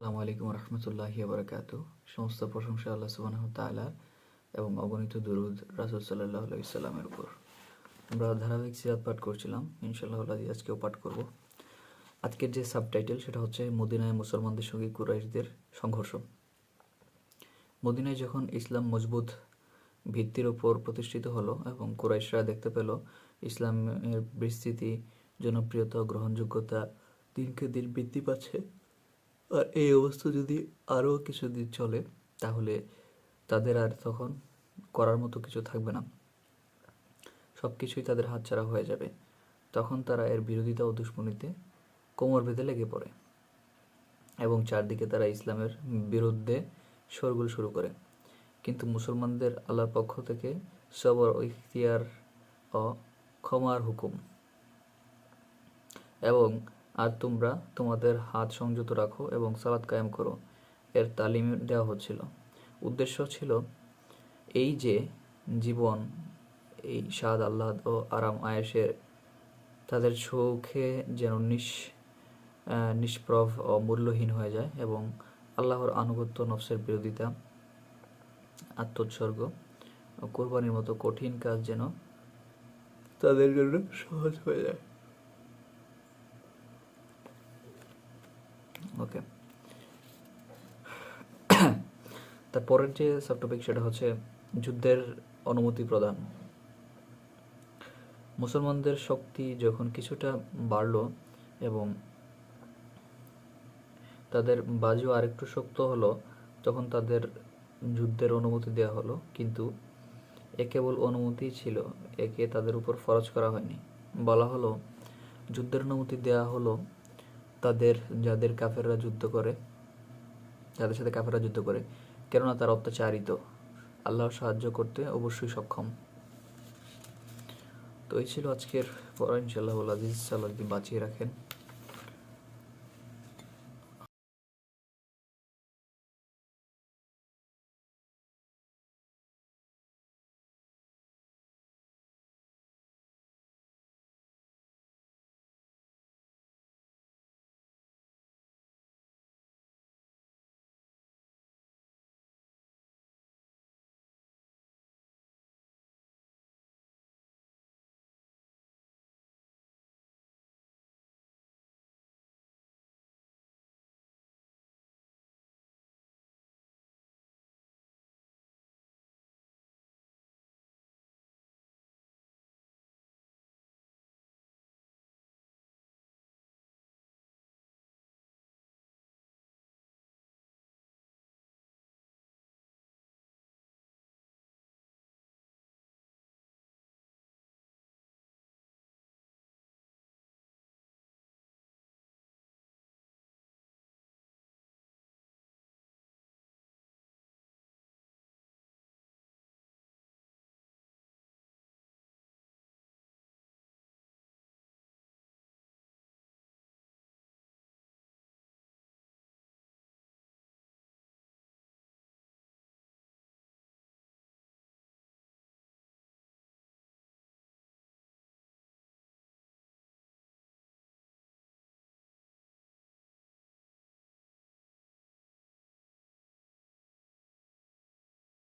আসসালামু আলাইকুম রহমতুল্লাহি বারকাত সমস্ত প্রশংসা আল্লাহ সুবাহ তালার এবং অগণিত দুরুদ রাসুল সাল্লাহ ইসলামের উপর। আমরা ধারাবাহিক সিরাত পাঠ করছিলাম ইনশাল্লাহ আল্লাহ আজকেও পাঠ করব। আজকের যে সাবটাইটেল সেটা হচ্ছে মদিনায় মুসলমানদের সঙ্গে কুরাইশদের সংঘর্ষ। মদিনায় যখন ইসলাম মজবুত ভিত্তির ওপর প্রতিষ্ঠিত হলো এবং কুরাইশরা দেখতে পেল ইসলামের বিস্তৃতি, জনপ্রিয়তা, গ্রহণযোগ্যতা, দিনকে দিন বৃদ্ধি পাচ্ছে আর এই অবস্থা যদি আরও কিছুদিন চলে, তাহলে তাদের আর তখন করার মতো কিছু থাকবে না। সব কিছুই তাদের হাতছাড়া হয়ে যাবে। তখন তারা এর বিরোধিতা ও দুশ্মনীতে কোমর বেঁধে লেগে পড়ে এবং চারদিকে তারা ইসলামের বিরুদ্ধে শোরগোল শুরু করে। কিন্তু মুসলমানদের আল্লাহর পক্ষ থেকে সবর ও ইখতিয়ার ও ক্ষমার হুকুম এবং আর তোমরা তোমাদের হাত সংযত রাখো এবং সালাত কায়েম করো। এর তালিম দেওয়া হচ্ছিল। উদ্দেশ্য ছিল এই যে জীবন, এই স্বাদ, আহ্লাদ ও আরাম আয়েসের তাদের চোখে যেন নিঃ নিষ্প্রভ ও মূল্যহীন হয়ে যায় এবং আল্লাহর আনুগত্য নফসের বিরোধিতা, আত্মোৎসর্গ কোরবানির মতো কঠিন কাজ যেন তাদের জন্য সহজ হয়ে যায়। ওকে। তারপরের যে সাবটপিক সেটা হচ্ছে যুদ্ধের অনুমতি প্রদান। মুসলমানদের শক্তি যখন কিছুটা বাড়লো এবং তাদের বাজু আরেকটু শক্ত হলো, তখন তাদের যুদ্ধের অনুমতি দেওয়া হলো। কিন্তু এ কেবল অনুমতি ছিল, একে তাদের উপর ফরজ করা হয়নি। বলা হলো, যুদ্ধের অনুমতি দেওয়া হলো তাদের, যাদের কাফেররা যুদ্ধ করে, যাদের সাথে কাফেররা যুদ্ধ করে, কেননা তারা অত্যাচারিত। আল্লাহর সাহায্য করতে অবশ্যই সক্ষম। তো এই ছিল আজকের পর ইনশাল্লাহ আজিজ আল্লাহ বাঁচিয়ে রাখেন।